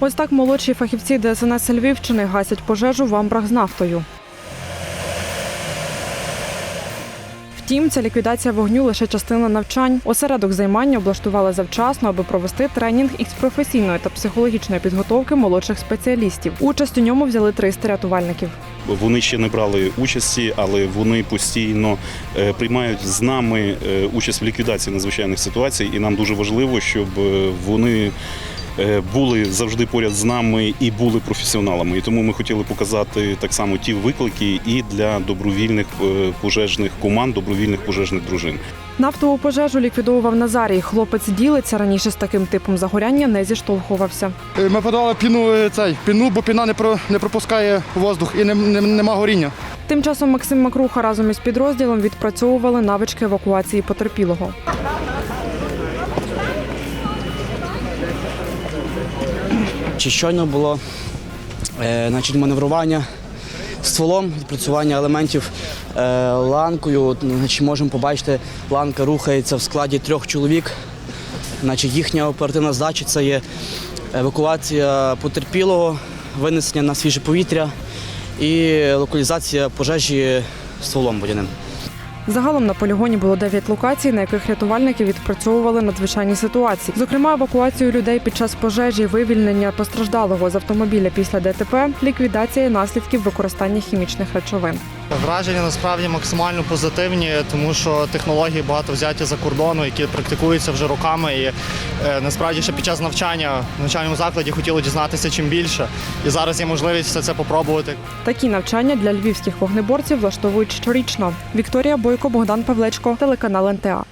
Ось так молодші фахівці ДСНС Львівщини гасять пожежу в амбрах з нафтою. Втім, ця ліквідація вогню лише частина навчань. Осередок займання облаштували завчасно, аби провести тренінг із професійної та психологічної підготовки молодших спеціалістів. Участь у ньому взяли 300 рятувальників. Вони ще не брали участі, але вони постійно е, приймають з нами е, участь в ліквідації надзвичайних ситуацій, і нам дуже важливо, щоб е, вони. Е, Були завжди поряд з нами і були професіоналами. І тому ми хотіли показати так само ті виклики і для добровільних е, пожежних команд, добровільних пожежних дружин. Нафтову пожежу ліквідовував Назарій. Хлопець ділиться раніше з таким типом загоряння не зіштовхувався. Е, Ми подали піну цей піну, бо піна не про не пропускає воздух і не, не, нема горіння. Тим часом Максим Макруха разом із підрозділом відпрацьовували навички евакуації потерпілого. Чи щойно було е, значить, маневрування стволом, відпрацювання елементів е, ланкою. Значить, можемо побачити, ланка рухається в складі трьох чоловік. Значить, їхня оперативна задача це є евакуація потерпілого, винесення на свіже повітря і локалізація пожежі стволом водяним. Загалом на полігоні було 9 локацій, на яких рятувальники відпрацьовували надзвичайні ситуації. Зокрема, евакуацію людей під час пожежі, вивільнення постраждалого з автомобіля після ДТП, ліквідація наслідків використання хімічних речовин. Враження насправді максимально позитивні, тому що технології багато взяті за кордону, які практикуються вже роками. І е, насправді ще під час навчання в навчальному закладі хотіли дізнатися чим більше. І зараз є можливість все це попробувати. Такі навчання для львівських вогнеборців влаштовують щорічно. Вікторія Бойко, Богдан Павлечко, телеканал НТА.